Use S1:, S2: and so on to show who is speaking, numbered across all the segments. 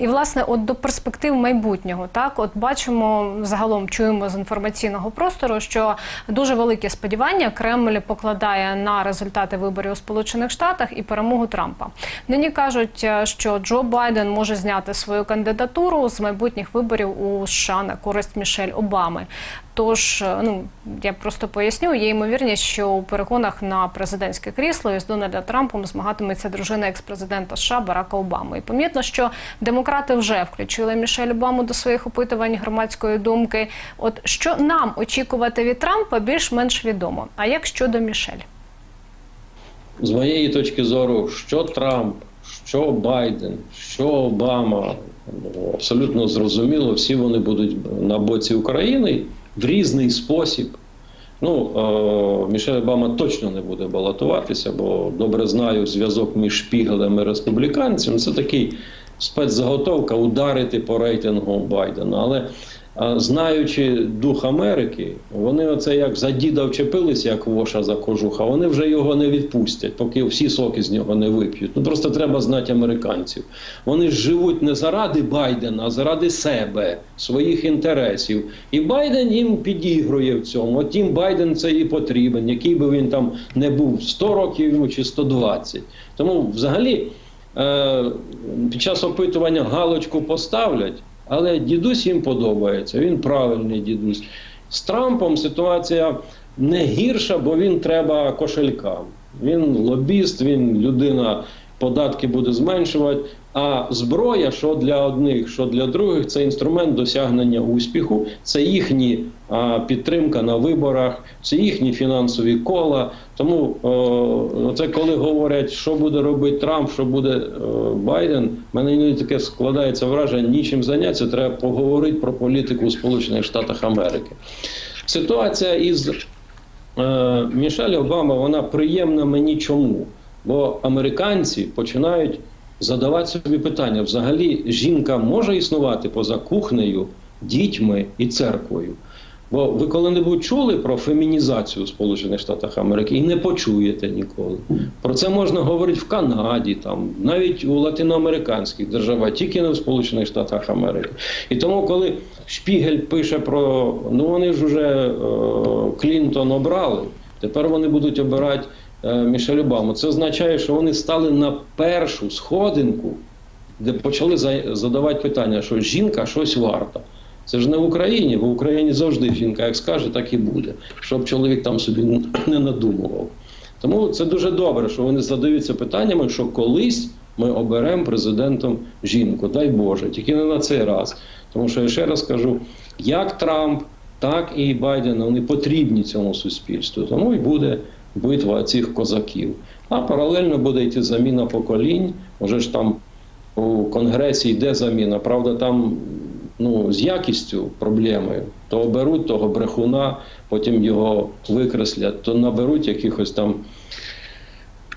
S1: І власне, от до перспектив майбутнього, так от бачимо загалом чуємо з інформаційного простору, що дуже велике сподівання Кремль покладає на результати виборів у Сполучених Штатах і перемогу Трампа. Нині кажуть, е, що Джо Байден може зняти свою кандидатуру з майбутніх виборів у США на користь Мішель Обами. Тож, е, ну я просто поясню, є ймовірність, що у перегонах на президентське крісло із Дональда Трампом змагатиметься дружина експрезидента США Барака Обами. І помітно, що демократи вже включили Мішель Обаму до своїх опитувань громадської думки. От що нам очікувати від Трампа, більш-менш відомо. А як щодо Мішель?
S2: З моєї точки зору, що Трамп, що Байден, що Обама, ну, абсолютно зрозуміло, всі вони будуть на боці України в різний спосіб. Ну, е, Мішель Обама точно не буде балотуватися, бо добре знаю зв'язок між Шпігелем і республіканцем. Це такий спецзаготовка ударити по рейтингу Байдена. Але знаючи дух Америки, вони оце як за діда вчепилися, як воша за кожуха, вони вже його не відпустять, поки всі соки з нього не вип'ють. Ну просто треба знати американців. Вони ж живуть не заради Байдена, а заради себе, своїх інтересів. І Байден їм підігрує в цьому. От їм Байден це і потрібен, який би він там не був 100 років йому чи 120. Тому взагалі. Е, під час опитування галочку поставлять, але дідусь їм подобається. Він правильний дідусь. З Трампом ситуація не гірша, бо він треба кошелькам. Він лобіст, він людина податки буде зменшувати. А зброя, що для одних, що для других, це інструмент досягнення успіху, це їхні а, підтримка на виборах, це їхні фінансові кола. Тому о, це коли говорять, що буде робити Трамп, що буде о, Байден, в мене іноді таке складається враження, нічим зайнятися, треба поговорити про політику у Сполучених Штатах Америки. Ситуація із е, Мішель Обама вона приємна мені чому? Бо американці починають задавати собі питання: взагалі жінка може існувати поза кухнею, дітьми і церквою. Бо ви коли-небудь чули про фемінізацію в Сполучених Штатах Америки і не почуєте ніколи. Про це можна говорити в Канаді, там навіть у латиноамериканських державах, тільки не в Сполучених Штатах Америки. І тому, коли Шпігель пише про ну вони ж уже е, Клінтон обрали, тепер вони будуть обирати Мішель Обаму. Це означає, що вони стали на першу сходинку, де почали задавати питання, що жінка щось варта. Це ж не в Україні, бо в Україні завжди жінка як скаже, так і буде, щоб чоловік там собі не надумував. Тому це дуже добре, що вони задаються питаннями, що колись ми оберемо президентом жінку. Дай Боже, тільки не на цей раз. Тому що я ще раз кажу, як Трамп, так і Байден, вони потрібні цьому суспільству. Тому і буде битва цих козаків. А паралельно буде йти заміна поколінь. Може ж там у Конгресі йде заміна. Правда, там ну, з якістю проблеми. То оберуть того брехуна, потім його викреслять, то наберуть якихось там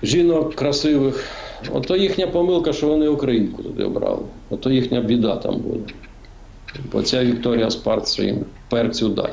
S2: жінок красивих. Ото їхня помилка, що вони українку туди обрали. Ото їхня біда там буде. Бо ця Вікторія їм перцю дасть.